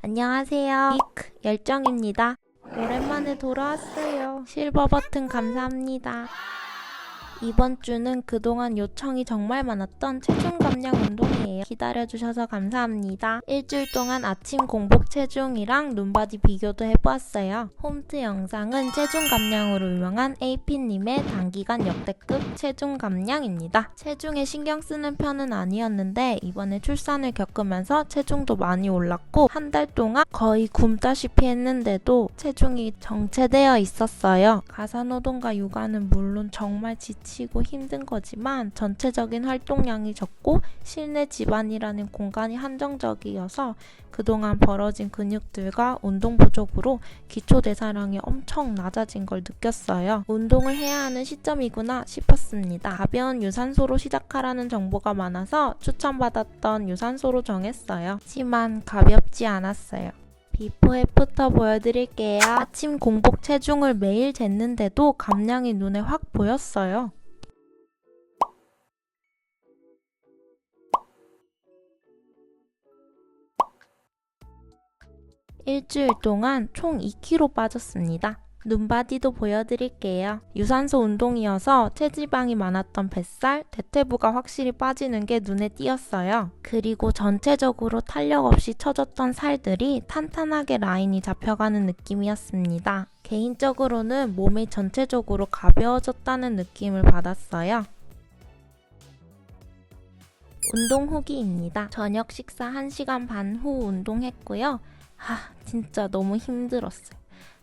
안녕하세요. 이크 열정입니다. 오랜만에 돌아왔어요. 실버 버튼 감사합니다. 이번 주는 그동안 요청이 정말 많았던 체중 감량 운동이에요. 기다려주셔서 감사합니다. 일주일 동안 아침 공복 체중이랑 룸바디 비교도 해보았어요. 홈트 영상은 체중 감량으로 유명한 AP님의 단기간 역대급 체중 감량입니다. 체중에 신경 쓰는 편은 아니었는데 이번에 출산을 겪으면서 체중도 많이 올랐고 한 달 동안 거의 굶다시피 했는데도 체중이 정체되어 있었어요. 가사노동과 육아는 물론 정말 지치 고 힘든 거지만 전체적인 활동량이 적고 실내 집안이라는 공간이 한정적이어서 그동안 벌어진 근육들과 운동 부족으로 기초 대사량이 엄청 낮아진 걸 느꼈어요. 운동을 해야 하는 시점이구나 싶었습니다. 가벼운 유산소로 시작하라는 정보가 많아서 추천받았던 유산소로 정했어요. 하지만 가볍지 않았어요. 비포 애프터 보여드릴게요. 아침 공복 체중을 매일 쟀는데도 감량이 눈에 확 보였어요. 일주일 동안 총 2kg 빠졌습니다. 눈바디도 보여드릴게요. 유산소 운동이어서 체지방이 많았던 뱃살, 대퇴부가 확실히 빠지는 게 눈에 띄었어요. 그리고 전체적으로 탄력 없이 처졌던 살들이 탄탄하게 라인이 잡혀가는 느낌이었습니다. 개인적으로는 몸이 전체적으로 가벼워졌다는 느낌을 받았어요. 운동 후기입니다. 저녁 식사 1시간 반 후 운동했고요. 하, 진짜 너무 힘들었어요.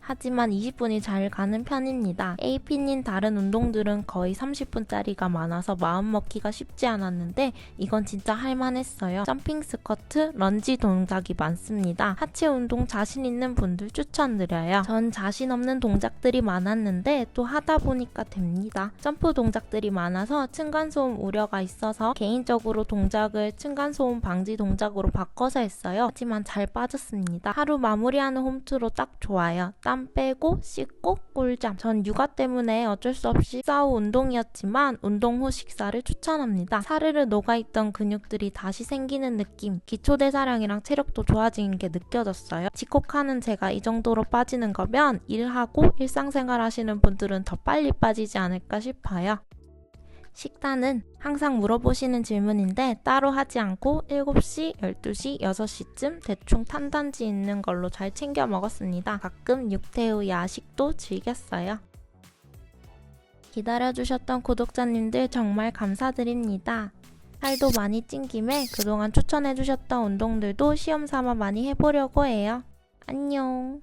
하지만 20분이 잘 가는 편입니다. AP님 다른 운동들은 거의 30분짜리가 많아서 마음 먹기가 쉽지 않았는데 이건 진짜 할만했어요. 점핑 스쿼트, 런지 동작이 많습니다. 하체 운동 자신 있는 분들 추천드려요. 전 자신 없는 동작들이 많았는데 또 하다 보니까 됩니다. 점프 동작들이 많아서 층간소음 우려가 있어서 개인적으로 동작을 층간소음 방지 동작으로 바꿔서 했어요. 하지만 잘 빠졌습니다. 하루 마무리하는 홈트로 딱 좋아요. 땀 빼고 씻고 꿀잠. 전 육아 때문에 어쩔 수 없이 싸우 운동이었지만 운동 후 식사를 추천합니다. 사르르 녹아있던 근육들이 다시 생기는 느낌. 기초 대사량이랑 체력도 좋아지는 게 느껴졌어요. 집콕하는 제가 이 정도로 빠지는 거면 일하고 일상생활 하시는 분들은 더 빨리 빠지지 않을까 싶어요. 식단은 항상 물어보시는 질문인데 따로 하지 않고 7시, 12시, 6시쯤 대충 탄단지 있는 걸로 잘 챙겨 먹었습니다. 가끔 육퇴후 야식도 즐겼어요. 기다려주셨던 구독자님들 정말 감사드립니다. 살도 많이 찐 김에 그동안 추천해주셨던 운동들도 시험 삼아 많이 해보려고 해요. 안녕.